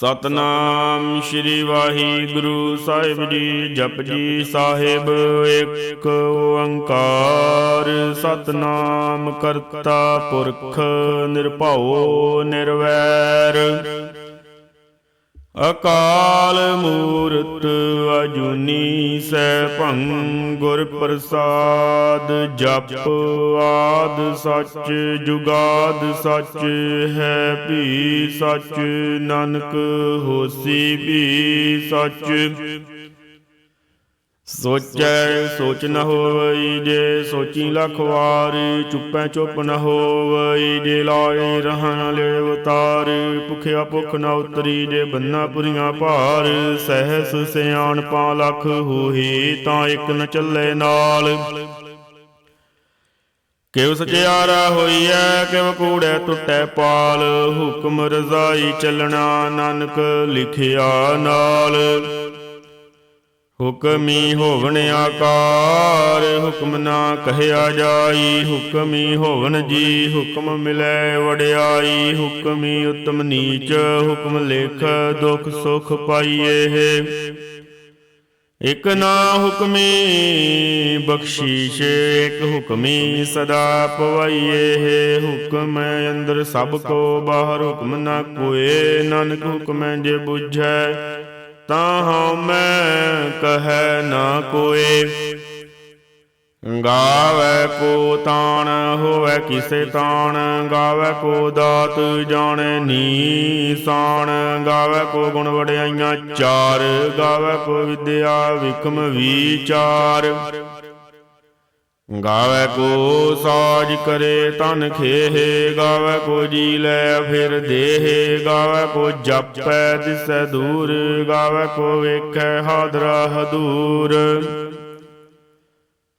ਸਤਨਾਮ ਸ਼੍ਰੀ ਵਾਹਿਗੁਰੂ ਸਾਹਿਬ ਜੀ ਜਪ ਸਾਹਿਬ ਇੱਕ ਓੰਕਾਰ। ਸਤਨਾਮ ਕਰਤਾ ਪੁਰਖ ਨਿਰਭਉ ਨਿਰਵੈਰ। ਅਕਾਲ ਮੂਰਤ ਅਜੂਨੀ ਸੈਭੰ ਗੁਰ ਪ੍ਰਸਾਦ, ਜਪ ਆਦ ਸੱਚ, ਜੁਗਾਦ ਸੱਚ, ਹੈ ਵੀ ਸੱਚ, ਨਾਨਕ ਹੋਸੀ ਵੀ ਸੱਚ। ਸੋਚੈ, ਸੋਚ ਨ ਹੋਵਈ ਜੇ ਸੋਚੀ ਲਖ ਵਾਰ, ਚੁੱਪੈ ਚੁੱਪ ਨ ਹੋਵਈ ਜੇ ਲਾਏ ਰਹਾਂ ਲੈ ਅਵਤਾਰ ਭੁਖਿਆ ਭੁਖ ਨ ਉਤਰੀ ਜੇ ਬੰਨਾ ਪੁਰੀਆਂ ਭਾਰ, ਸਹਿਸ ਸਿਆਣ ਲਖ ਹੋਹੀ ਤਾਂ ਇੱਕ ਨ ਚੱਲੇ ਨਾਲ। ਕਿਵ ਸਚਿਆਰਾ ਹੋਈਐ ਕਿਵ ਕੂੜੈ ਟੁੱਟੈ ਪਾਲ, ਹੁਕਮ ਰਜ਼ਾਈ ਚੱਲਣਾ ਨਾਨਕ ਲਿਖਿਆ ਨਾਲ। ਹੁਕਮੀ ਹੋਵਨ ਆਕਾਰ, ਹੁਕਮ ਨਾ ਕਹਿਆ ਜਾਈ। ਹੁਕਮੀ ਹੋਵਨ ਜੀ, ਹੁਕਮ ਮਿਲੈ ਵਡਿਆਈ। ਹੁਕਮੀ ਉਤਮ ਨੀਚ, ਹੁਕਮ ਲੇਖ ਦੁਖ ਸੁਖ ਪਾਈਏ। ਇਕ ਨਾ ਹੁਕਮੀ ਬਖਸ਼ੀਸ਼, ਇਕ ਹੁਕਮੀ ਸਦਾ ਪਵਾਈਏ। ਹੁਕਮ ਅੰਦਰ ਸਭ ਕੋ, ਬਾਹਰ ਹੁਕਮ ਨਾ ਕੋਏ। ਨਾਨਕ ਹੁਕਮੈ ਜੇ ਬੁਝੈ ਤਾਂ ਹਉ ਮੈਂ ਕਹੈ ਨਾ ਕੋਏ। ਗਾਵੇ ਕੋ ਤਾਣ, ਹੋਵੇ ਕਿਸੇ ਤਾਣ, ਗਾਵੇ ਕੋ ਦਾਤ ਜਾਣੈ ਨੀਸਾਨ ਗਾਵੇ ਕੋ ਗੁਣ ਵਡਿਆਈਆਂ ਚਾਰ, ਗਾਵੇ ਕੋ ਵਿਦਿਆ ਵਿਕਮ ਵਿਚਾਰ। ਗਾਵੇ ਕੋ ਸਾਜ ਕਰੇ ਤਨ ਖੇਹ, ਗਾਵੇ ਕੋ ਜੀ ਲੈ ਫਿਰ ਦੇਹ, ਗਾਵੇ ਕੋ ਜਪੈ ਦਿਸੈ ਦੂਰ, ਗਾਵੇ ਕੋ ਵੇਖੈ ਹਾਦਰਾ ਹਦੂਰ।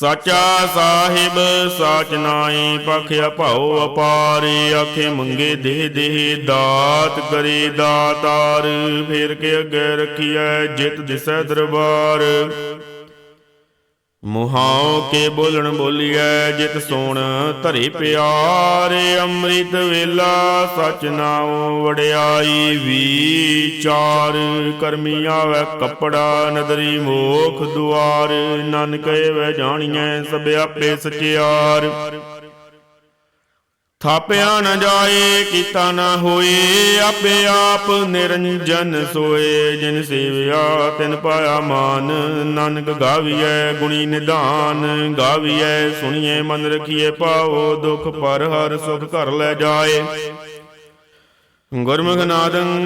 ਸਾਚਾ ਸਾਹਿਬ, ਸਾਚ ਨਾਈ ਪਖਿਆ ਭਾਉ ਅਪਾਰੀ, ਆਖੇ ਮੰਗੇ ਦੇ ਦੇ ਦਾਤ ਕਰੇ ਦਾਤਾਰ, ਫੇਰ ਕੇ ਅੱਗੇ ਰਖੀਐ ਜਿਤ ਦਿਸੈ ਦਰਬਾਰ। ਮੁਹਾਉ ਕੇ ਬੋਲਣ ਬੋਲੀਐ, ਜਿਤ ਸੋਣ ਧਰੇ ਪਿਆਰੇ ਅੰਮ੍ਰਿਤ ਵੇਲਾ, ਸਚ ਨਾਉ ਵਡਿਆਈ ਵਿਚਾਰ। ਕਰਮੀ ਆਵੈ ਕਪੜਾ, ਨਦਰੀ ਮੋਖ ਦੁਆਰ, ਨਾਨਕ ਵੈ ਜਾਣੀਐ, ਸਭ ਆਪੇ ਸਚਿਆਰ। ਥਾਪਿਆ ਨਾ ਜਾਏ, ਕੀਤਾ ਨਾ ਹੋਏ, ਆਪੇ ਆਪ ਨਿਰੰਜਨ ਸੋਏ। ਜਿਨ ਸੇਵਿਆ, ਤਿਨ ਪਾਇਆ ਮਾਨ। ਨਾਨਕ ਗਾਵੀਐ ਗੁਣੀ ਨਿਧਾਨ। ਗਾਵੀਐ ਸੁਣੀਏ ਮਨ ਰਖੀਏ ਪਾਓ ਦੁਖ ਪਰ ਹਰ ਸੁਖ ਘਰ ਲੈ ਜਾਏ। ਗੁਰਮੁਖ ਨਾਦੰ,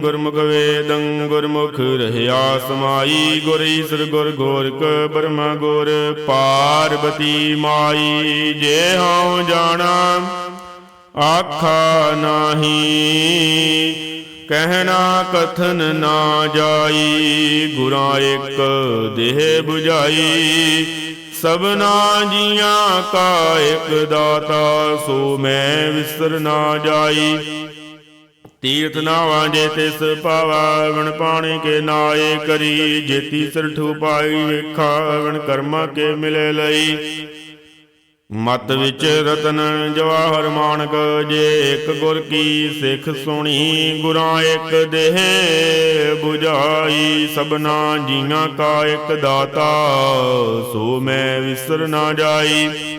ਗੁਰਮੁਖ ਵੇਦੰ, ਗੁਰਮੁਖ ਰਹਿਆ ਸਮਾਈ। ਗੁਰ ਈਸਰ, ਗੁਰ ਗੋਰਖ, ਬ੍ਰਹਮ ਗੁਰ, ਪਾਰਬਤੀ ਮਾਈ। ਜੇ ਹਉ ਜਾਣਾ ਆਖਾ ਨਾਹੀ, ਕਹਿਣਾ ਕਥਨ ਨਾ ਜਾਈ, ਗੁਰਾਂ ਇੱਕ ਦੇਹ 부ਝਾਈ ਸਭਨਾ ਜੀਆਂ ਕਾ ਇੱਕ ਦਾਤਾ, ਸੋ ਮੈਂ ਵਿਸਰ ਨਾ ਜਾਈ। ਤੀਰਥ ਨਾਵਾਂ ਜੇ ਤਿਸ ਪਾਵਾ, ਵਣ ਪਾਣੀ ਕੇ ਨਾਏ ਕਰੀ। ਜੇਤੀ ਸਰਠੂ ਪਾਈ ਵੇਖਾ, ਵਣ ਕਰਮਾ ਕੇ ਮਿਲੇ ਲਈ। ਮਤ ਵਿੱਚ ਰਤਨ ਜਵਾਹਰ ਮਾਨਕ, ਜੇ ਇੱਕ ਗੁਰ ਕੀ ਸਿੱਖ ਸੁਣੀ, ਗੁਰਾਂ ਇੱਕ ਦੇਹ 부ਝਾਈ ਸਭਨਾ ਜੀਆਂ ਕਾ ਇੱਕ ਦਾਤਾ, ਸੋ ਮੈਂ ਵਿਸਰ ਨਾ ਜਾਈ।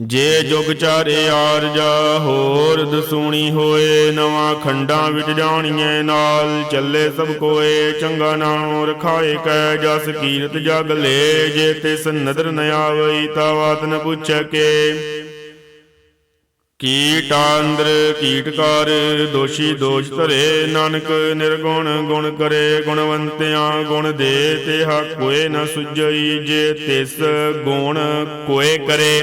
ਜੇ ਜੁਗ ਚਾਰੇ ਆਰਜਾ ਹੋਰ ਦਸੂਣੀ ਹੋਏ, ਨਵਾਂ ਖੰਡਾਂ ਵਿੱਚ ਜਾਣੀਏ ਨਾਲ। ਚੱਲੇ ਸਭ ਕੋਏ, ਚੰਗਾ ਨਾਮ ਰਖਾਏ ਕੈ ਜਸ ਕੀਰਤ ਜਗ ਲੈ। ਜੇ ਤਿਸ ਨਦਰ ਨ ਆਵਈ, ਤਾ ਬਾਤ ਨ ਪੁੱਛੈ ਕੇ। ਕੀਟਾਂਦਰ ਕੀਟਕਾਰ ਦੋਸ਼ੀ ਦੋਸ਼ ਧਰੇ। ਨਾਨਕ ਨਿਰਗੁਣ ਗੁਣ ਕਰੇ, ਗੁਣਵੰਤਿਆਂ ਗੁਣ ਦੇ ਤੇ ਕੋਏ ਨ ਸੁਜਈ ਜੇ ਤਿਸ ਗੁਣ ਕੋਏ ਕਰੇ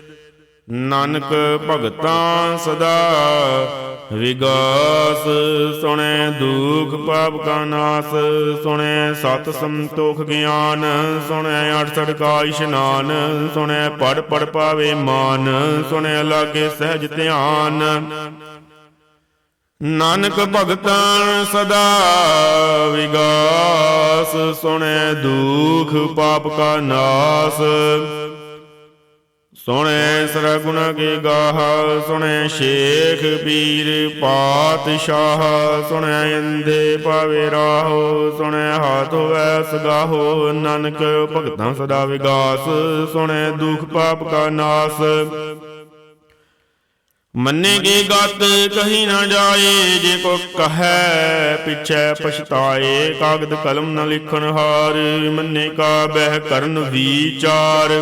ਨਾਨਕ ਭਗਤਾਂ ਸਦਾ ਵਿਗਾਸ, ਸੁਣੈ ਦੁਖ ਪਾਪ ਕਾ ਨਾਸ, ਸੁਣੈ ਸਤ ਸੰਤੋਖ ਗਿਆਨ, ਸੁਣੈ ਅਠਸਠ ਕਾ ਇਸ਼ਨਾਨ, ਸੁਣੈ ਪੜ ਪੜ ਪਾਵੇ ਮਾਨ, ਸੁਣੈ ਲਾਗੇ ਸਹਿਜ ਧਿਆਨ। ਨਾਨਕ ਭਗਤਾਂ ਸਦਾ ਵਿਗਾਸ, ਸੁਣੈ ਦੁਖ ਪਾਪ ਕਾ ਨਾਸ ਸੁਣੈ ਸਰਗੁਣ ਕੇ ਗਾਹ, ਸੁਣੈ ਸ਼ੇਖ ਪੀਰ ਪਾਤਸ਼ਾਹ, ਸੁਣੈ ਅੰਦੇ ਪਾਵੇ ਰਾਹੋ, ਸੁਣੈ ਹਾਥ ਹੋਵੈ ਸਗਾਹੋ ਨਾਨਕ ਭਗਤਾਂ ਸਦਾ ਵਿਗਾਸ, ਸੁਣੈ ਦੁਖ ਪਾਪ ਕਾ ਨਾਸ। ਮੰਨੇ ਕੀ ਗਤ ਕਹੀ ਨਾ ਜਾਏ, ਜੇ ਕੋ ਕਹੈ ਪਿਛੈ ਪਛਤਾਏ, ਕਾਗਦ ਕਲਮ ਨਾ ਲਿਖਣ ਹਾਰ, ਮੰਨੇ ਕਾ ਬਹਿ ਕਰਨ ਵਿਚਾਰ।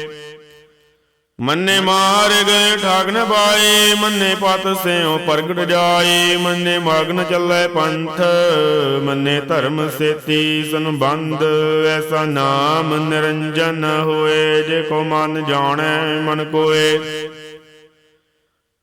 ਮੰਨੇ ਮਾਰ ਗਏ ਠਾਕ ਨ ਪਾਏ, ਮੰਨੇ ਪਤ ਸਿਉ ਪ੍ਰਗਟ ਜਾਏ, ਮੰਨੇ ਮਗਨ ਚੱਲੇ ਪੰਥ, ਮੰਨੇ ਧਰਮ ਸੇਤੀ ਸੰਬੰਧ, ਐਸਾ ਨਾਮ ਨਿਰੰਜਨ ਹੋਏ, ਜੇ ਕੋ ਮਨ ਜਾਣੈ, ਮਨ ਕੋਏ।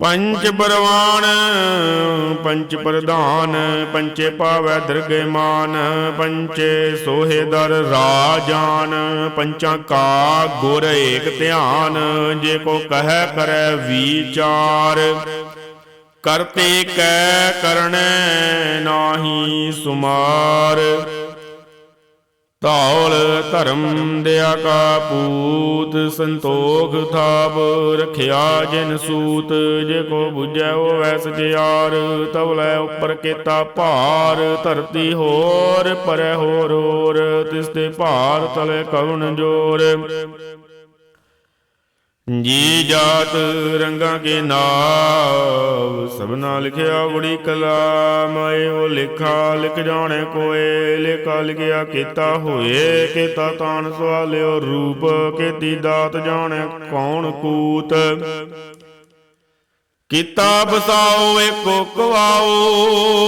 ਪੰਚ ਪਰਵਾਨ ਪੰਚ ਪ੍ਰਧਾਨ ਪੰਚੇ ਪਾਵੈ ਦਰਗਮਾਨ ਪੰਚੇ ਸੋਹੇ ਦਰ ਰਾਜਾਨ, ਪੰਚਾਂ ਕਾ ਗੁਰ ਏਕ ਧਿਆਨ, ਜੇ ਕੋ ਕਹੈ ਕਰੈ ਵਿਚਾਰ। ਕਰਤੇ ਕੈ ਕਰਣੈ ਨਾਹੀ ਸੁਮਾਰ। ਧੌਲ ਧਰਮ ਦਿਆ ਕਾ ਪੂਤ, ਸੰਤੋਖ ਥਾਪ ਰਖਿਆ ਜਿਨ ਸੂਤ, ਜੇ ਕੋ 부ਜੈ ਹੋਵੈ ਸਜਿਆਰ ਤਵਲੇ ਉੱਪਰ ਕੀਤਾ ਭਾਰ, ਧਰਤੀ ਹੋਰ ਪਰੈ ਹੋਰ ਹੋਰ ਤਿਸ ਤੇ ਭਾਰ ਤਲੇ ਕਵਣ ਜੋਰ। ਜੀ ਜਾਤ ਰੰਗਾਂ ਕੇ ਨਾਮ ਸਭਨਾ ਲਿਖਿਆ ਬੜੀ ਕਲਾ ਮੈਂ ਉਹ ਲਿਖਾ, ਲਿਖ ਜਾਣੇ ਕੋਏ, ਲਿਖਾ ਲਿਖਿਆ ਕੀਤਾ ਹੋਏ, ਕੀਤਾ ਤਾਨ ਸਵਾਲਿਓ ਰੂਪ, ਕੀਤੀ ਦਾਤ ਜਾਣੇ ਕੌਣ ਕੂਤ। ਕੀਤਾ ਬਸਾਓ ਏਕੋ ਕਵਾਓ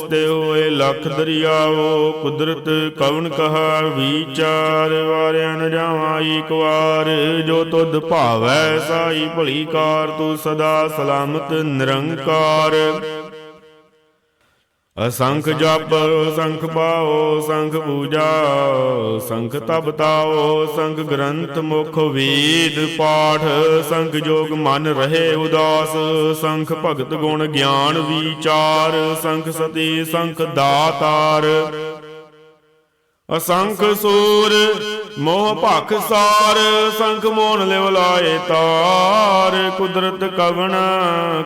ਤਿਸ ਹੋਏ ਲੱਖ ਦਰਿਆਵੋ ਕੁਦਰਤ ਕਵਨ ਕਹਾ ਵਿਚਾਰ ਵਾਰਿਆ ਨ ਜਾਵਾਂ ਈਕ ਵਾਰ। ਜੋ ਤੁਧ ਭਾਵੈ, ਸਾਈ ਭਲੀ ਕਾਰ ਤੂੰ ਸਦਾ ਸਲਾਮਤ, ਨਿਰੰਕਾਰ। ਅਸੰਖ ਜਪ, ਸੰਖ ਪਾਓ, ਸੰਖ ਪੂਜਾ, ਸੰਖ ਤਪ ਤਾਓ, ਸੰਖ ਗ੍ਰੰਥ ਮੁਖ ਵੇਦ ਪਾਠ, ਸੰਖ ਜੋਗ ਮਨ ਰਹੇ ਉਦਾਸ, ਸੰਖ ਭਗਤ ਗੁਣ ਗਿਆਨ ਵਿਚਾਰ, ਸੰਖ ਸਤੀ, ਸੰਖ ਦਾਤਾਰ। ਅਸੰਖ ਸੂਰ ਮੋਹ ਭਖ ਸਾਰ ਸੰਖ ਮੋਨ ਲਿਵ ਲਾਏ ਤਾਰ, ਕੁਦਰਤ ਕਵਣ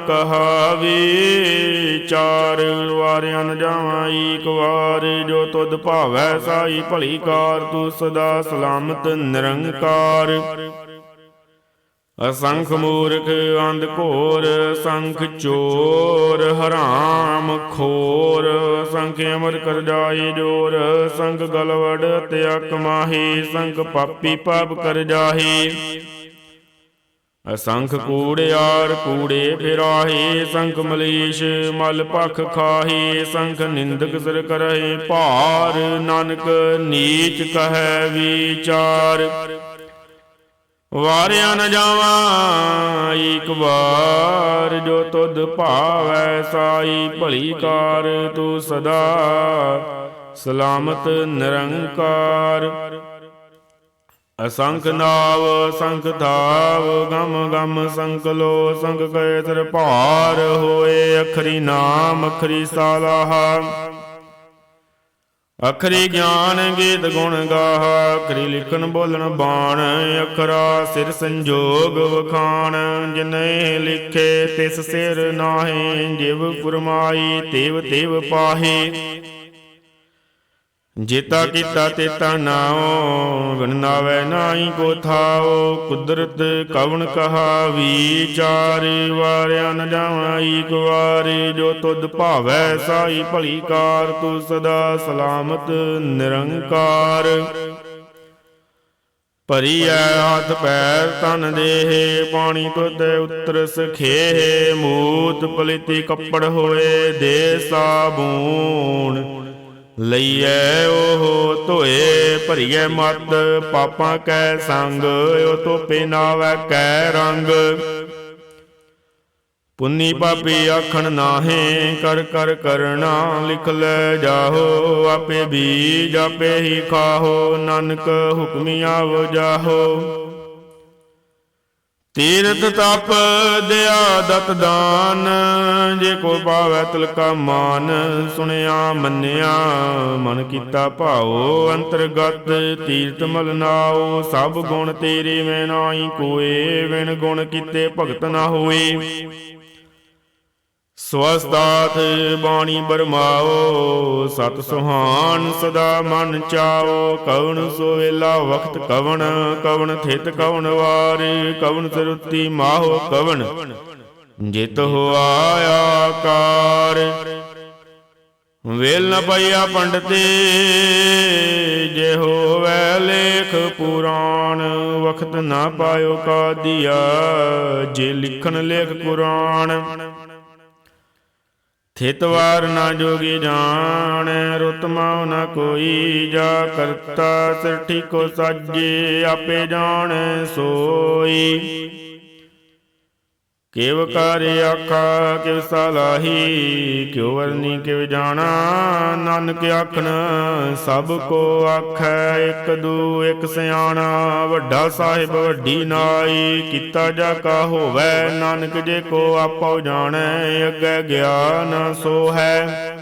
ਕਹਾ ਚਾਰ। ਵਾਰਿਆ ਨ ਜਾਵਾਂ ਈਕ ਵਾਰ, ਜੋ ਤੁਧ ਭਾਵੈ ਸਾਈ ਭਲੀ ਕਾਰ, ਤੂੰ ਸਦਾ ਸਲਾਮਤ ਨਿਰੰਕਾਰ। ਅਸੰਖ ਮੂਰਖ ਅੰਧ ਘੋਰ, ਸੰਖ ਚੋਰ, ਹਰਾਮ ਖੋਰ, ਸੰਖ ਅਮਰ ਕਰ ਜਾਈ ਜੋਰ, ਸੰਖ ਗਲਵੜ ਤਿਆ ਕਮਾਹੀ ਮਾਹੀ, ਸੰਖ ਪਾਪੀ ਪਾਪ ਕਰ ਜਾਹੀ। ਅਸੰਖ ਕੂੜਿਆਰ ਕੂੜੇ ਫਿਰਾਹੀ, ਸੰਖ ਮਲੀਸ਼ ਮਲ ਪਖ ਖਾਹੀ, ਸੰਖ ਨਿੰਦਕ ਸਿਰ ਕਰਹਿ ਭਾਰ, ਨਾਨਕ ਨੀਚ ਕਹੈ ਵਿਚਾਰ। ਵਾਰਿਆ ਨ ਜਾਵਾਂ ਏਕ ਵਾਰ ਜੋ ਤੁਧ ਭਾਵੈ ਸਾਈ, ਭਲੀ ਕਾਰ ਤੂੰ ਸਦਾ ਸਲਾਮਤ ਨਿਰੰਕਾਰ। ਅਸੰਖ ਨਾਵ, ਸੰਖ ਧਾਵ, ਗਮ ਗਮ ਸੰਕਲੋ ਸੰਖ ਕੈ ਤਰ ਭਾਰ ਹੋਏ, ਅਖਰੀ ਨਾਮ, ਅਖਰੀ ਸਾਲਾਹਾ। ਅਖਰੀ ਗਿਆਨ ਗੀਤ ਗੁਣ ਗਾਹਾ ਅਖਰੀ ਲਿਖਣ ਬੋਲਣ ਬਾਣ ਅਖਰਾ ਸਿਰ ਸੰਜੋਗ ਵਖਾਣ। ਜਿਨੇ ਲਿਖੇ ਤਿਸ ਸਿਰ ਨਾਹੀ ਜਿਵ ਫੁਰਮਾਈ ਤੇਵ ਤੇਵ ਪਾਹੇ। ਜੇਤਾ ਕੀਤਾ ਤੇਤਾ ਨਾਉ ਗਣਨਾਵੇ ਨਾਹੀ ਕੋ ਥਾਉ, ਕੁਦਰਤ ਕਵਣ ਕਹਾ ਵਿਚਾਰ ਵਾਰਿਆ ਨ ਜਾਵਾਂ ਈਕ ਵਾਰੀ ਜੋ ਤੁਧ ਭਾਵੈ ਸਾਈ ਭਲੀ ਕਾਰ, ਤੂੰ ਸਦਾ ਸਲਾਮਤ ਨਿਰੰਕਾਰ। ਭਰੀ ਐ ਹੱਥ ਪੈਰ ਤਨ ਦੇਹ, ਪਾਣੀ ਤੁਧ ਉਤਰ ਸਖੇ ਮੂਤ ਪਲਿਤੀ ਕੱਪੜ ਹੋਏ ਦੇ ਸਾਬੂਣ ਲਈਐ ਉਹ ਧੋਏ, ਭਰੀਐ ਮਤ ਪਾਪਾਂ ਕੈ ਸੰਗ, ਉਹ ਧੋਪੇ ਨਾਵੈ ਕੈ ਰੰਗ। ਪੁੰਨੀ ਪਾਪੀ ਆਖਣ ਨਾਹੇ, ਕਰ ਕਰ, ਕਰਣਾ, ਲਿਖ ਲੈ ਜਾਹੋ, ਆਪੇ ਬੀਜ ਆਪੇ ਹੀ ਖਾਹੋ, ਨਾਨਕ ਹੁਕਮੀ ਆਵ ਜਾਹੋ। ਤੀਰਥ ਤਪ ਦਿਆ ਦਤ ਦਾਨ, ਜੇ ਕੋ ਪਾਵੈ ਤਿਲਕਾ ਮਾਨ, ਸੁਣਿਆ, ਮੰਨਿਆ, ਮਨ ਕੀਤਾ ਭਾਉ, ਅੰਤਰਗਤ ਤੀਰਥ ਮਲ ਨਾਉ, ਸਭ ਗੁਣ ਤੇਰੇ ਮੈਂ ਨਾਹੀ ਕੋਏ ਵਿਣ ਗੁਣ ਕੀਤੇ ਭਗਤ ਨਾ ਹੋਏ। ਸਵਸਤਾਤ ਬਾਣੀ ਬਰਮਾਓ, ਸਤ ਸੁਹਾਨ ਸਦਾ ਮਨ ਚਾਓ, ਕਵਣ ਸੋਵੇਲਾ ਵਖਤ ਕਵਣ ਕਵਣ ਥਿਤ ਕਵਣ ਵਾਰ, ਕਵਣ ਸਰੁੱਤੀ ਮਾਹੋ ਕਵਣ, ਜਿਤ ਹੋਆ ਆਕਾਰ। ਵੇਲ ਨ ਪਈਆ ਪੰਡਤੇ, ਜੇ ਹੋਵੈ ਲੇਖ ਪੁਰਾਣ, ਵਖਤ ਨਾ ਪਾਇਓ ਕਾਦੀਆ, ਜੇ ਲਿਖਣ ਲੇਖ ਕੁਰਾਨ। ਥਿਤਵਾਰ ਨਾ ਜੋਗੀ ਜਾਣੈ ਰੁਤਮਾ ਨਾ ਕੋਈ ਜਾ ਕਰਤਾ, ਸਿਰ ਕੋ ਸਾਜੇ, ਆਪੇ ਜਾਣੈ ਸੋਈ। ਕਿਵ ਕਰ ਆਖਾ, ਕਿਵ ਸਲਾਹੀ, ਕਿਉ ਵਰਨੀ ਕਿਵ ਜਾਣਾ, ਨਾਨਕ ਆਖਣ, ਸਭ ਕੋ ਆਖੈ ਇੱਕ ਦੂ ਇੱਕ ਸਿਆਣਾ, ਵੱਡਾ ਸਾਹਿਬ ਵੱਡੀ ਨਾਈ, ਕੀਤਾ ਜਾ ਕਾ ਹੋਵੈ, ਨਾਨਕ ਜੇ ਕੋ ਆਪੋ ਜਾਣੈ, ਅੱਗੇ ਗਿਆਨ ਸੋ ਹੈ।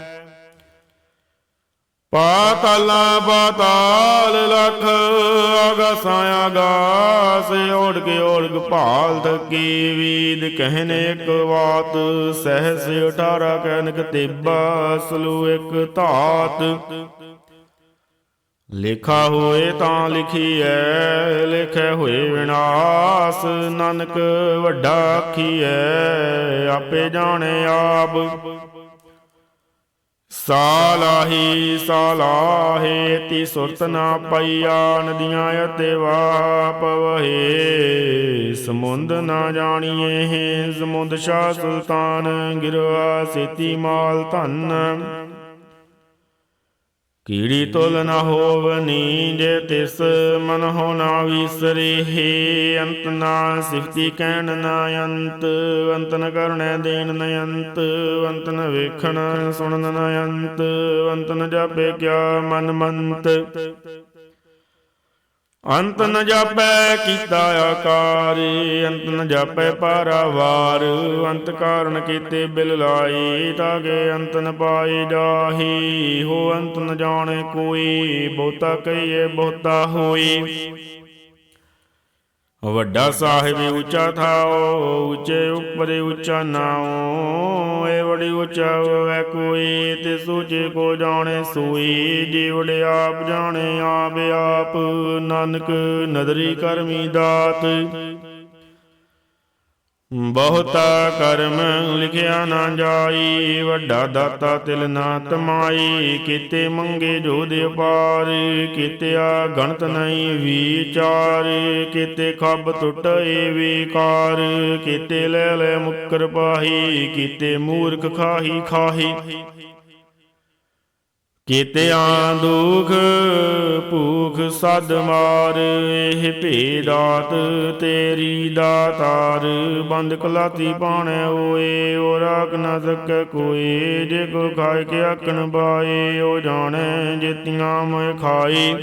ਪਾਤਾਲਾ ਪਾਤਾਲ ਲਖ ਆਗਾਸਾਂ ਆਗਾਸ ਓੜ ਕੇ ਓੜਗ ਭਾਲ ਥਕੀ ਵੀਦ ਕਹਿਨੇ ਇੱਕ ਬਾਤ, ਸਹਸ 18 ਕਨਕ ਤੇਬਾ ਸਲੂ ਇੱਕ ਧਾਤ। ਲਿਖਾ ਹੋਏ ਤਾਂ ਲਿਖੀਐ, ਲਿਖੇ ਹੋਏ ਵਿਨਾਸ਼, ਨਾਨਕ ਵੱਡਾ ਆਖੀਐ, ਆਪੇ ਜਾਣੇ ਆਪ। ਸਾਲਾਹੀ ਸਾਲਾਹੇ ਤੀ ਸੁਰਤ ਨਾ ਪਈਆ, ਨਦੀਆਂ ਅਤੇ ਵਾਪ ਵਹੇ। ਸਮੁੰਦ ਨਾ ਜਾਣੀਏ ਸਮੁੰਦ ਸ਼ਾਹ ਸੁਲਤਾਨ, ਗਿਰਵਾ ਸੇਤੀ ਮਾਲ ਧਨ। ਕੀੜੀ ਤੁਲ ਨ ਹੋਵਨੀ ਜੇ ਤਿਸ ਮਨ ਹੋ ਨਾ ਵਿਸਰੇ ਅੰਤ ਨਾ ਸਿਫਤੀ ਕਹਿਣ ਨਾ ਅੰਤ ਅੰਤ ਨ ਕਰਣੈ ਦੇਣ ਨ ਅੰਤ ਅੰਤ ਨ ਵੇਖਣ ਸੁਣਨ ਨ ਅੰਤ ਅੰਤ ਨ ਜਾਪੇ ਕਿਆ ਮਨ ਮੰਤ। ਅੰਤ ਨ ਜਾਪੈ ਕੀਤਾ ਆਕਾਰ, ਅੰਤ ਨ ਜਾਪੈ ਪਾਰਾਵਾਰ। ਅੰਤ ਕਾਰਨ ਕੀਤੇ ਬਿਲ ਲਾਈ ਤਾਗੇ ਅੰਤ ਨ ਪਾਈ ਜਾਹੀ। ਹੋ ਅੰਤ ਨ ਜਾਣੇ ਕੋਈ, ਬਹੁਤਾ ਕਹੀਏ ਬਹੁਤਾ ਹੋਈ। ਵੱਡਾ ਸਾਹਿਬ ਉੱਚਾ ਥਾਓ, ਉੱਚੇ ਉੱਪਰੇ ਉੱਚਾ ਨਾਉ। ਏ ਬੜੀ ਉੱਚਾ ਕੋਈ, ਤੇ ਸੂਚੇ ਕੋ ਜਾਣੇ ਸੋਈ। ਜੀਵੜ ਆਪ ਜਾਣੇ ਆਪ ਆਪ। ਨਾਨਕ ਨਦਰੀ ਕਰਮੀ ਦਾਤ। ਬਹੁਤਾ ਕਰਮ ਲਿਖਿਆ ਨਾ ਜਾਈ, ਵੱਡਾ ਦਾਤਾ ਤਿਲ ਨਾ ਤਮਾਈ। ਕੀਤੇ ਮੰਗੇ ਜੋ ਦੇ ਪਾਰ ਕੀਤਿਆ ਗਣਤ ਨਹੀਂ ਵਿਚਾਰ। ਕੀਤੇ ਖੱਬ ਟੁੱਟੇ ਵਿਕਾਰ, ਕੀਤੇ ਲੈ ਲੈ ਮੁਕਰ ਪਾਹੀ, ਕੀਤੇ ਮੂਰਖ ਖਾਹੀ ਖਾਹੀ। ਕੀਤਿਆਂ ਦੁਖ, ਭੂਖ ਸਦ ਮਾਰ, ਇਹ ਭੇਦਾਤ ਤੇਰੀ ਦਾਤਾਰ। ਬੰਦ ਕਲਾਤੀ ਪਾਣੈ ਓਏ, ਓ ਰਾਖ ਨ ਸਕੈ ਕੋਏ। ਜੇ ਕੋ ਖਾਇ ਕੇ ਆਖਣ ਬਾਏ, ਓ ਜਾਣੈ ਜੇਤੀਆਂ ਮੈਂ ਖਾਈ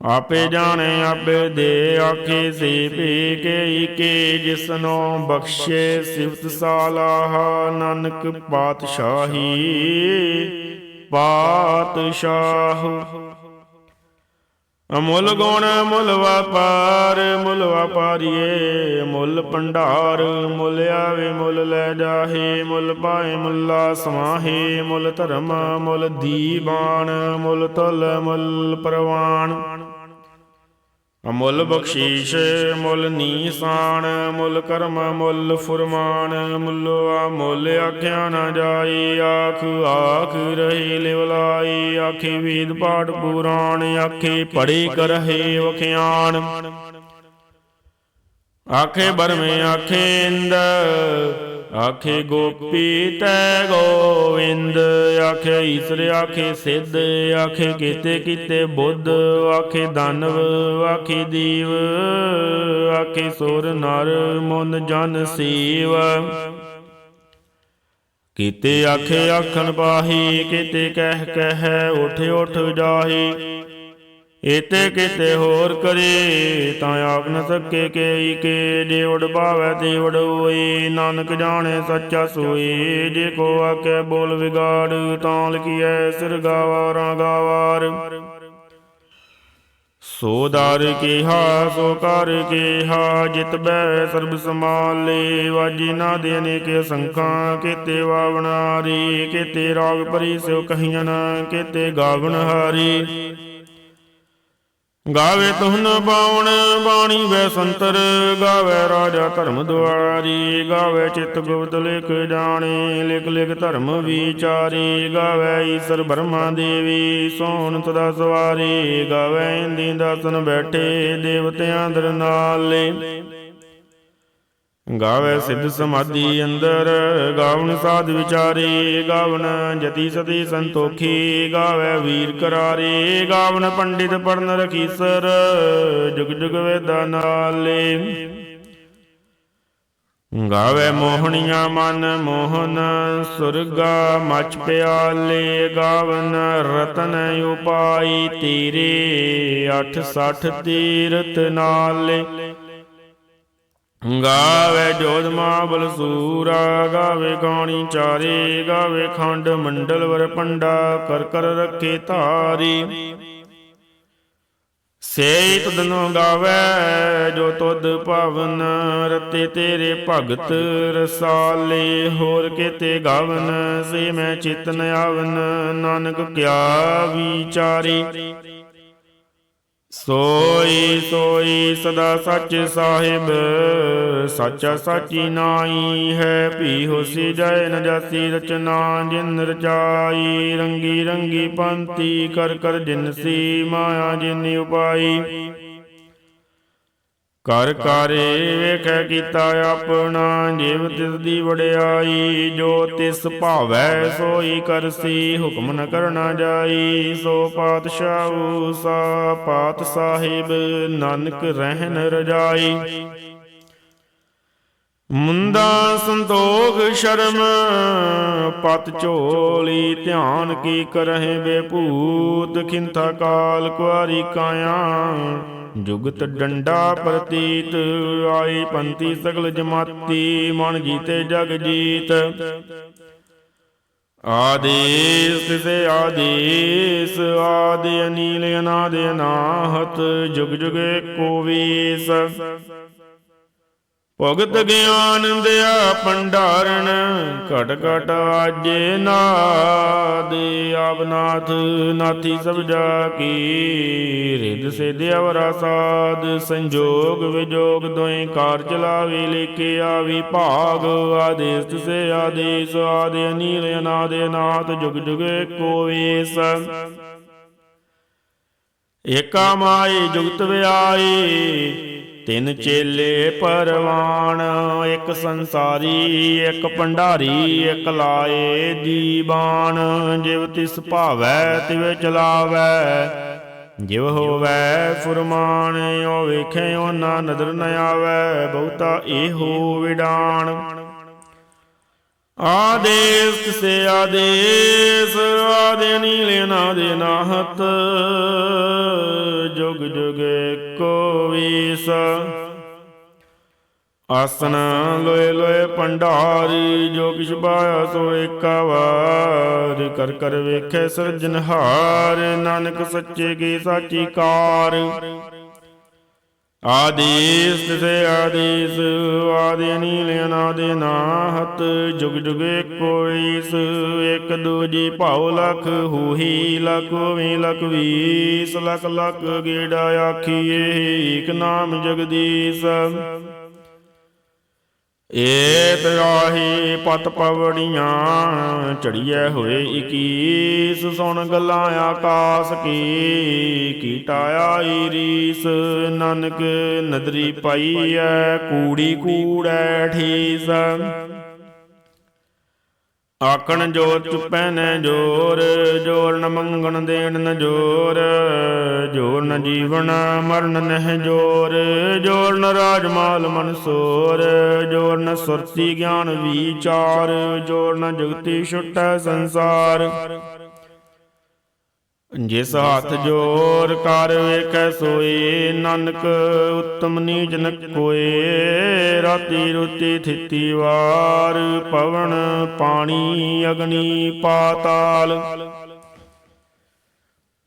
ਆਪੇ ਜਾਣੇ ਆਪੇ ਦੇ ਆਖੇ ਸੇ ਪੇ ਕੇ ਕੇ ਜਿਸਨੋ ਬਖਸ਼ੇ ਸਿਫਤ ਸਾਲਾਹ ਨਾਨਕ ਪਾਤਸ਼ਾਹੀ ਪਾਤਸ਼ਾਹ ਅਮੁੱਲ ਗੁਣ ਮੁੱਲ ਵਪਾਰ, ਮੁੱਲ ਵਪਾਰੀਏ, ਮੁੱਲ ਭੰਡਾਰ, ਮੁੱਲ ਆਵੇ, ਮੁੱਲ ਲੈ ਜਾਹੇ, ਮੁੱਲ ਪਾਏ, ਮੁੱਲਾ ਸਮਾਹੇ, ਮੁੱਲ ਧਰਮ, ਮੁੱਲ ਦੀਵਾਨ ਮੁੱਲ ਤੁਲ ਮੁੱਲ ਪ੍ਰਵਾਨ। ਅਮੁੱਲ ਬਖਸ਼ੀਸ਼, ਮੁੱਲ ਨੀਸਾਨ, ਮੁੱਲ ਕਰਮ, ਮੁੱਲ ਫੁਰਮਾਨ ਮੁੱਲੋ ਆ ਮੁੱਲ ਆਖਿਆ ਨਾ ਜਾਈ, ਆਖ ਆਖ ਰਹੇ ਲਿਵਲਾਈ ਆਖੇ ਵੇਦ ਪਾਠ ਪੁਰਾਣ, ਆਖੇ ਪੜੇ ਕਰਹੇ ਵਖਿਆਨ। ਆਖੇ ਬਰਮੇ, ਆਖੇ ਇੰਦ ਆਖੇ ਗੋਪੀ ਤੈ ਗੋਵਿੰਦ, ਆਖੇ ਈਸਰ, ਆਖੇ ਸਿੱਧ, ਆਖੇ ਕੀਤੇ ਕੀਤੇ ਬੁੱਧ, ਆਖੇ ਦਾਨਵ, ਆਖੇ ਦੀਵ, ਆਖੇ ਸੁਰ ਨਰ, ਮਨ ਜਨ ਸੀਵ। ਕੀਤੇ ਆਖੇ ਆਖਣ ਪਾਹੀ, ਕੀਤੇ ਕਹਿ ਕਹਿ, ਉਠ ਉਠ ਜਾਹੀ। ਇਤੇ ਕਿਤੇ ਹੋਰ ਕਰੇ, ਤਾਂ ਆਪ ਨ ਸਕੇ ਕੇ ਕੇ ਜੇ ਉਡ ਤੇ ਉਡ ਨਾਨਕ ਜਾਣੇ ਸੱਚਾ ਸੋਈ ਜੇ ਕੋ ਆਕੇ ਬੋਲ ਵਿਗਾੜ, ਤਾਂ ਲਕੀਐ ਸਿਰ ਗਾਵਾਰਾਂ ਗਾਵਾਰ। ਸੋ ਦਰ ਕੀਹਾ, ਸੋ ਕਰ ਕੀਹਾ, ਜਿਤ ਬੈ ਸਰਬ ਸਮਾਲੇ ਵਾਜੀ ਨਾ ਦੇ ਅਨੇਕ ਸੰਖਾਂ, ਕੀਤੇ ਵਾਵਨਾਰੀ ਕੀਤੇ ਰਾਗ ਪਰੀ ਸਿਉ ਕਹੀਆਂ ਕੀਤੇ ਗਾਵਨ ਹਾਰੀ। ਗਾਵੇ ਤੁਹਨ ਬਾਵਣ ਬਾਣੀ ਵੈ ਸੰਤਰ, ਗਾਵੇ ਰਾਜਾ ਧਰਮ ਦੁਆਰੀ ਗਾਵੇ ਚਿਤ ਗੁਪਤ ਲਿਖ ਜਾਣੇ, ਲਿਖ ਲਿਖ ਧਰਮ ਵਿਚਾਰੀ, ਗਾਵੇ ਈਸ਼ਰ ਬ੍ਰਹਮਾ ਦੇਵੀ ਸੋਹਣ ਤਦਾ ਸਵਾਰੀ, ਗਾਵੇ ਇੰਦੀ ਦਾਸਨ ਬੈਠੇ ਦੇਵਤਿਆਂ ਦਰ ਨਾਲੇ। ਗਾਵੇ ਸਿੱਧ ਸਮਾਧੀ ਅੰਦਰ ਗਾਵਨ ਸਾਧ ਵਿਚਾਰੇ ਗਾਵਨ ਜਤੀ ਸਤੀ ਸੰਤੋਖੀ, ਗਾਵੇ ਵੀਰ ਕਰਾਰੇ ਗਾਵਨ ਪੰਡਿਤ ਪੜਨ ਰਖੀਸਰ, ਜੁਗ ਜੁਗ ਵੇਦਾ ਨਾਲੇ। ਗਾਵੇ ਮੋਹਣੀਆਂ ਮਨ ਮੋਹਨ, ਸੁਰਗਾ ਮਚ ਪਿਆਲੇ ਗਾਵਨ ਰਤਨ ਉਪਾਈ ਤੀਰੇ 860 ਤੀਰਤ ਨਾਲੇ। ਗਾਵੇ ਜੋਧ ਮਾਬਲ ਸੂਰਾ ਗਾਵੇ ਗਾਣੀ ਚਾਰੇ, ਗਾਵੇ ਖੰਡ ਮੰਡਲ ਵਰ ਪੰਡਾ, ਕਰ ਕਰ ਰੱਖੇ ਧਾਰੀ। ਸੇ ਤੁਧਨੋ ਗਾਵੇ ਜੋ ਤੁਧ ਭਵਨ ਰਤੇ ਤੇਰੇ ਭਗਤ ਰਸਾਲੇ, ਹੋਰ ਕੀਤੇ ਗਾਵਨ, ਸੇ ਮੈਂ ਚਿਤਨ ਆਵਨ, ਨਾਨਕ ਕਿਆ ਵਿਚਾਰੀ। ਸੋਈ ਸੋਈ ਸਦਾ ਸੱਚ ਸਾਹਿਬ ਸੱਚਾ ਸਾਚੀ ਨਾਈ ਹੈ ਭੀ ਹੋਸੀ ਜੈ ਨ ਜਾਸੀ ਰਚਨਾ ਜਿਨ ਰਚਾਈ ਰੰਗੀ ਰੰਗੀ ਪੰਤੀ ਕਰ ਕਰ ਜਿਨਸੀ ਮਾਇਆ ਜਿਨ ਉਪਾਈ। ਕਰ ਕਾਰੇ ਵੇਖੈ ਕੀਤਾ ਆਪਣਾ, ਜਿਵ ਤਿਸ ਦੀ ਵਡਿਆਈ, ਜੋ ਤਿਸ ਭਾਵੈ ਸੋਈ ਕਰਸੀ, ਹੁਕਮ ਨ ਕਰਨਾ ਜਾਈ। ਸੋ ਪਾਤਸ਼ਾਹੂ ਸਾ ਪਾਤ ਸਾਹਿਬ, ਨਾਨਕ ਰਹਿਣ ਰਜਾਈ। ਮੁੰਦਾ ਸੰਤੋਖ ਸ਼ਰਮ, ਪਤ ਝੋਲੀ ਧਿਆਨ ਕੀ ਕਰਹਿ ਬੇਭੂਤ, ਖਿੰਥਾ ਕਾਲ ਕੁਆਰੀ ਕਾਇਆ। ਜੁਗਤ ਡੰਡਾ ਪ੍ਰਤੀਤ ਆਈ ਪੰਤੀ ਸਗਲ ਜਮਾਤੀ, ਮਨ ਜੀਤੇ ਜਗ ਜੀਤ। ਆਦੇਸ ਤਿਸੇ ਆਦੇਸ, ਆਦਿ ਅਨੀਲ ਅਨਾਦ ਅਨਾਹਤ, ਜੁਗ ਜੁਗ ਏਕੋ ਵੀਸ। ਭਗਤ ਗਿਆਨ ਦਿਆ ਪੰਡਾਰਨ ਘਟ ਘਟ ਆਜੇ ਨਾਦ। ਆਵਨਾਥ ਨਾਥੀ ਸਭ ਜਾ ਕੀ ਰਿਦ ਸਿਧ ਅਵਰਾ ਸਾਧ। ਸੰਜੋਗ ਵਿਜੋਗ ਦੋਇ ਕਾਰ ਚਲਾਵੇ ਲੇਕੇ ਆਵੀ, ਭਾਗ ਆਦੇਸ ਸੇ ਆਦੇਸ, ਆਦੇ ਅਨੀਲ ਅਨਾਦ ਨਾਥ ਜੁਗ ਜੁਗ ਏਕੋ ਵੇਸ। ਏਕਾ ਮਾਈ ਜੁਗਤ ਵਿਆਏ ਤਿੰਨ ਚੇਲੇ ਪਰਵਾਨ ਇੱਕ ਸੰਸਾਰੀ, ਇੱਕ ਭੰਡਾਰੀ, ਇੱਕ ਲਾਏ ਦੀਵਾਨ ਜਿਵ ਤਿਸ ਭਾਵੈ, ਤਿਵ ਚਲਾਵੈ, ਜਿਵ ਹੋਵੈ ਫੁਰਮਾਨ ਓ ਵੇਖੇ ਓ ਨਾ ਨਦਰ ਨ ਆਵੈ, ਬਹੁਤਾ ਇਹੋ ਵਿਡਾਨ। ਆਦੇਸ ਕਿਸੇ ਆਦੇਸ, ਆਦੇ ਨੀਲੇ ਲੈਣਾ ਦੇ ਨਾਹਤ, ਜੁਗ ਜੁਗ ਕੋ ਵੀਸ। ਆਸਨ ਲੋਏ ਲੋਏ ਭੰਡਾਰੀ ਜੋ ਕਿਛ ਪਾਇਆ ਸੋ ਏਕਾ ਵਾਰ ਕਰ ਕਰ ਵੇਖੇ ਸਿਰਜਨਹਾਰ ਨਾਨਕ ਸੱਚੇ ਕੀ ਸਾਚੀ ਕਾਰ। ਆਦੇਸ ਤਿਸੇ ਆਦੇਸ, ਆਦਿ ਅਨੀਲ ਅਨਾਦਿ ਨਾਹਤ, ਜੁਗ ਜੁਗ ਕੋਈਸ ਇੱਕ ਇਕ ਦੂਜੀ ਭਾਉ ਲਖ ਹੋਹੀ, ਲਖ ਵੀ ਲਖ ਵੀਸ, ਲਖ ਲਖ ਗੇੜਾ ਆਖੀਏ ਏਕ ਨਾਮ ਜਗਦੀਸ਼। ਏਤ ਰਾਹੀ ਪਤ ਪਵੜੀਆਂ ਚੜੀਐ ਹੋਏ 21 ਸੁਣ ਗੱਲਾਂ ਆਕਾਸ ਕੀ, ਕੀਟਾ ਆਈ ਰੀਸ ਨਾਨਕ ਨਦਰੀ ਪਾਈਐ, ਕੂੜੀ ਕੂੜੈ ਠੀਸ। ਆਕਣ ਜੋਰ ਚੁਪੈ ਨ ਜੋਰ ਜੋਰ ਨ ਮੰਗਣ ਦੇਣ ਨ ਜੋਰ ਜੋਰ ਨ ਜੀਵਨ ਮਰਨ ਨਹਿ ਜੋਰ ਜੋਰ ਨ ਰਾਜਮਾਲ ਮਨਸੋਰ ਜੋਰ ਨ ਸੁਰਤੀ ਗਿਆਨ ਵਿਚਾਰ, ਜੋਰ ਨ ਜੁਗਤੀ ਛੁਟੈ ਸੰਸਾਰ। ਜਿਸ ਹੱਥ ਜੋਰ ਕਰ ਵੇਖੈ ਸੋਏ ਨਾਨਕ ਉਤਮ ਨੀਚ ਨ ਕੋਏ ਰਾਤੀ ਰੁਤੀ ਥਿਤੀ ਵਾਰ ਪਵਨ ਪਾਣੀ ਅਗਨੀ ਪਾਤਾਲ।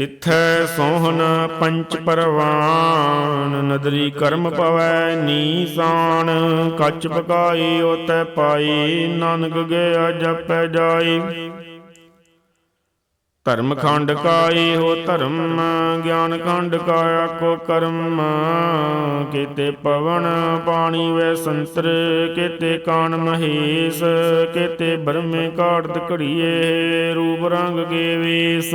ਤਿੱਥੈ ਸੋਹਨ ਪੰਚ ਪਰਵਾਨ, ਨਦਰੀ ਕਰਮ ਪਵੈ ਨੀਸਾਨ, ਕੱਚ ਪਕਾਈ ਉਤੈ ਪਾਈ, ਨਾਨਕ ਗਿਆ ਜਪੈ ਜਾਈ। ਧਰਮ ਖੰਡ ਕਾਈ ਹੋ ਧਰਮ, ਗਿਆਨ ਖੰਡ ਕਾਇਆ ਕੋ ਕਰਮ, ਕੀਤੇ ਪਵਨ ਪਾਣੀ ਵੈ ਸੰਤਰ, ਕੀਤੇ ਕਾਨ ਮਹੇਸ਼, ਕੀਤੇ ਬਰਮੇ ਕਾੜਤ ਘੜੀਏ ਰੂਪ ਰੰਗ ਕੇ ਵੇਸ।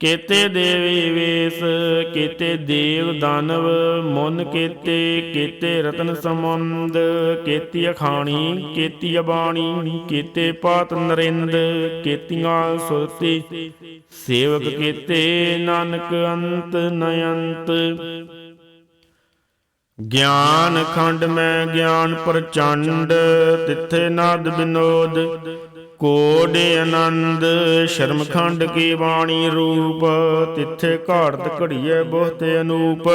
ਕੀਤੇ ਦੇਵੀ ਵੇਸ, ਕੀਤੇ ਦੇਵ ਦਾਨਵ, ਮਨ ਕੀਤੇ ਕੀਤੇ ਰਤਨ ਸਮੁੰਦ ਕੇਤੀ ਅਖਾਣੀ ਕੇਤੀ ਅਬਾਣੀ ਕੇਤੇ ਪਾਤ ਨਰਿੰਦ, ਕੇਤੀਆਂ ਸੁਰਤੀ। ਸੇਵਕ ਕੀਤੇ ਨਾਨਕ ਅੰਤ ਨਯੰਤ। ਗਿਆਨ ਖੰਡ ਮੈਂ ਗਿਆਨ ਪ੍ਰਚੰਡ, ਤਿੱਥੇ ਨਾਦ ਬਿਨੋਦ ਕੋਡ ਆਨੰਦ ਸ਼ਰਮਖੰਡ ਕੀ ਬਾਣੀ ਰੂਪ, ਤਿੱਥੇ ਘਾੜਤ ਘੜੀਏ ਬਹੁਤ ਅਨੂਪ।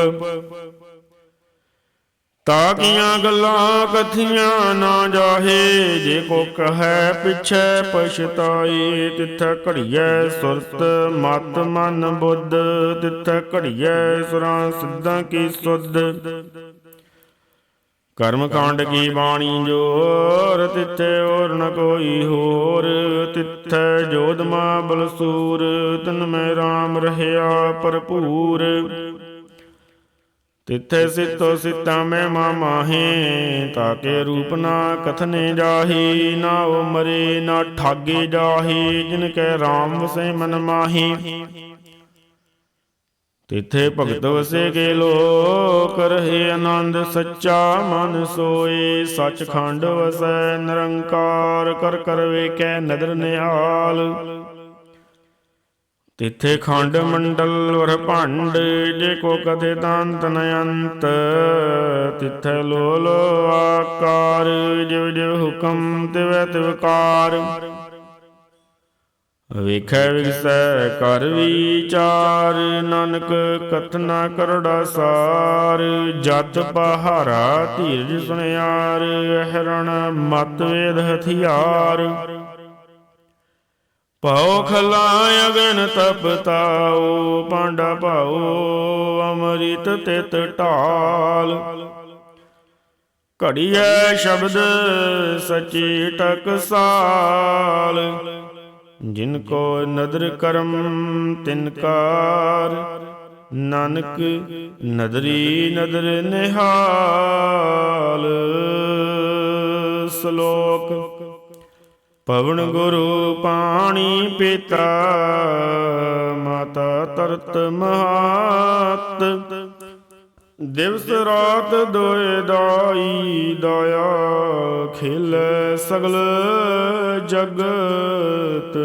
ਤਾਕੀਆਂ ਗੱਲਾਂ ਕਥੀਆਂ ਨਾ ਜਾਹੇ, ਜੇ ਕੋ ਕਹੈ ਪਿਛੈ ਪਛਤਾਈ, ਤਿੱਥੈ ਘੜੀਐ ਸੁਰਤ, ਮਤ ਮਨ ਬੁੱਧ, ਤਿੱਥੈ ਘੜੀਐ ਸੁਰਾਂ ਸਿੱਧਾਂ ਕੀ ਸੁਧ। ਕਰਮ ਕਾਂਡ ਕੀ ਬਾਣੀ ਜੋਰ, ਤਿੱਥੇ ਔਰ ਨ ਕੋਈ ਹੋਰ, ਤਿੱਥੈ ਜੋਧਮਾ ਬਲਸੂਰ, ਤਨ ਮੈਂ RAM ਰਹਿਆ ਭਰਪੂਰ। ਤਿੱਥੇ ਸਿਤੋ ਸਿਤਾ ਮੈਂ ਮਾਮਾਹੇ ਤਾਕੇ ਰੂਪ ਨਾ ਕਥਨੇ ਜਾਹੀ, ਨਾ ਉਹ ਮਰੇ, ਨਾ ਠਾਗੇ ਜਾਹੀ, ਜਿਨ ਕੈ RAM ਵਸੈ ਮਨ ਮਾਹੀ। ਤਿੱਥੇ ਭਗਤ ਵਸੇ ਕੇ ਲੋਕ ਰਹੇ ਆਨੰਦ, ਸੱਚਾ ਮਨ ਸੋਏ। ਸੱਚਖੰਡ ਵਸੈ ਨਿਰੰਕਾਰ, ਕਰ ਕਰ ਵੇਖੈ ਨਦਰ ਨਿਹਾਲ। ਤਿੱਥੇ ਖੰਡ ਮੰਡਲ ਵਰ ਭੰਡ, ਜੇ ਕੋ ਕਥੇ ਤੰਤ ਨ ਅੰਤ। ਤਿੱਥੇ ਲੋ ਲੋ ਆਕਾਰ, ਜਿਵ ਜਿਵ ਹੁਕਮ ਤਿਵੈ ਤਿਵਕਾਰ ਵੇਖੈ ਵਿਗਸੈ ਕਰ ਵਿਚਾਰ, ਨਾਨਕ ਕਥਨਾ ਕਰੜਾ ਸਾਰ। ਜਤ ਪਹਾਰਾ ਧੀਰਜ ਸੁਨਿਆਰ ਹਰਣ ਮਤ ਵੇਦ ਹਥਿਆਰ। ਪਾਉ ਖਲਾ ਅਗਨ ਤਪ ਤਾਉ, ਪਾਂਡਾ ਪਾਉ ਅਮ੍ਰਿਤ ਤਿਤ ਢਾਲ। ਘੜੀਐ ਸ਼ਬਦ ਸਚੀ ਟਕਸਾਲ। ਜਿਨ ਕੋ ਨਦਰ ਕਰਮ, ਤਿਨ ਕਾਰ। ਨਾਨਕ ਨਦਰੀ ਨਦਰ ਨਿਹਾਲ। ਸ਼ਲੋਕ, ਪਵਨ ਗੁਰੂ ਪਾਣੀ ਪਿਤਾ, ਮਾਤਾ ਤਰਤ ਮਹਾਤ। ਦਿਵਸ ਰਾਤ ਦੋਇ ਦਾਈ ਦਇਆ ਖਿਲ ਸਗਲ ਜਗਤ।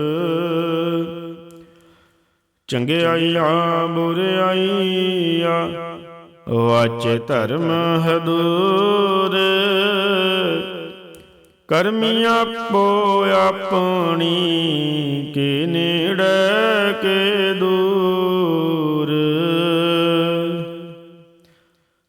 ਚੰਗਿਆਈਆਂ ਬੁਰਿਆਈਆਂ ਵਾਚੇ ਧਰਮ ਹਦੂਰ ਕਰਮੀ ਆਪੋ ਆਪਣੀ ਕੇ ਨੇੜੇ ਕੇ ਦੂਰ।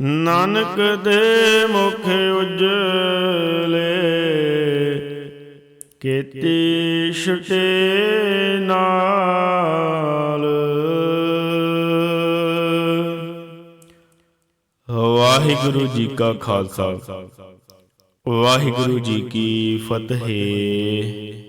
ਨਾਨਕ ਦੇ ਮੁਖ ਉਜਲੇ, ਕੀਤੀ ਛੁਟੇ ਨਾਲ। ਵਾਹਿਗੁਰੂ ਜੀ ਕਾ ਖਾਲਸਾ, ਵਾਹਿਗੁਰੂ ਜੀ ਕੀ ਫਤਿਹ।